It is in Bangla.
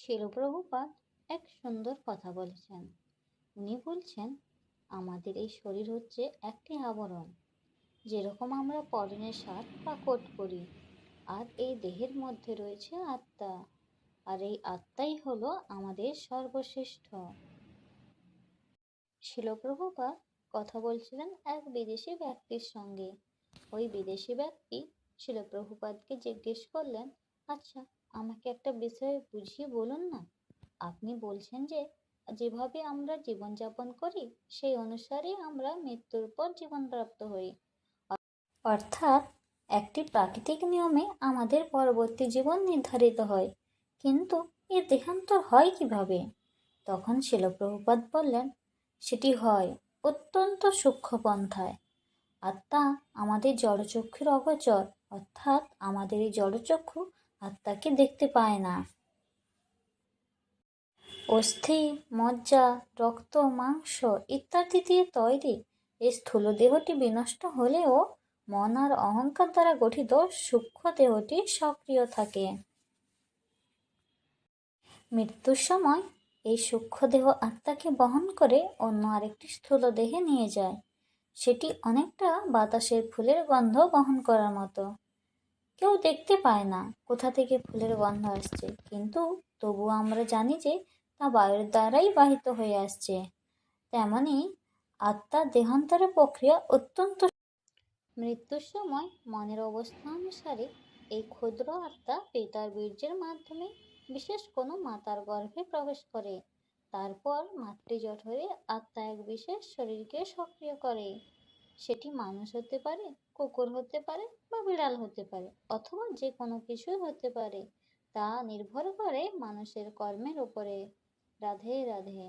শিলপ্রভুপাদ এক সুন্দর কথা বলেছেন। উনি বলছেন, আমাদের এই শরীর হচ্ছে একটি আবরণ। যেরকম আমরা পরনে শার্ট বা কোট পরি, আর এই দেহের মধ্যে রয়েছে আত্মা। আর এই আত্মাই হলো আমাদের সর্বশ্রেষ্ঠ। শিলপ্রভুপাদ কথা বলছিলেন এক বিদেশি ব্যক্তির সঙ্গে। ওই বিদেশি ব্যক্তি শিলপ্রভুপাদকে জিজ্ঞেস করলেন আচ্ছা আমাকে একটা বিষয় বুঝিয়ে বলুন না? আপনি বলছেন যে, যেভাবে আমরা জীবনযাপন করি, সেই অনুসারে আমরা মৃত্যুর পর জীবনপ্রাপ্ত হই। অর্থাৎ, একটি প্রাকৃতিক নিয়মে আমাদের পরবর্তী জীবন নির্ধারিত হয়। কিন্তু এর দেহান্তর হয় কীভাবে? তখন শিলপ্রভুপাদ বললেন, সেটি হয় অত্যন্ত সূক্ষ্ম পন্থায়। আত্মা আমাদের জড়চক্ষুর অগোচর, অর্থাৎ আমাদের এই জড়চক্ষু আত্মাকে দেখতে পায় না। অস্থি, মজ্জা, রক্ত, মাংস ইত্যাদি দিয়ে তৈরি এই স্থূল দেহটি বিনষ্ট হলেও মন আর অহংকার দ্বারা গঠিত সূক্ষ্ম দেহটি সক্রিয় থাকে। মৃত্যুর সময় এই সূক্ষ্ম দেহ আত্মাকে বহন করে অন্য আরেকটি স্থূল দেহে নিয়ে যায়। সেটি অনেকটা বাতাসের ফুলের গন্ধ বহন করার মতো। কেউ দেখতে পায় না। কোথা থেকে ফুলের গন্ধ আসছে? কিন্তু তবুও আমরা জানি যে তা বায়ুর দ্বারাই বাহিত হয়ে আসছে। তেমনি আত্মার দেহান্তরের প্রক্রিয়া অত্যন্ত মৃত্যুর সময় মনের অবস্থা অনুসারে এই ক্ষুদ্র আত্মা পিতার বীর্যের মাধ্যমে বিশেষ কোনো মাতার গর্ভে প্রবেশ করে। তারপর মাতৃজঠরে আত্মা এক বিশেষ শরীরকে সক্রিয় করে। সেটি মানুষ হতে পারে, কুকুর হতে পারে বা বিড়াল হতে পারে অথবা যে কোনো কিছুই হতে পারে। তা নির্ভর করে মানুষের কর্মের উপরে। রাধে রাধে।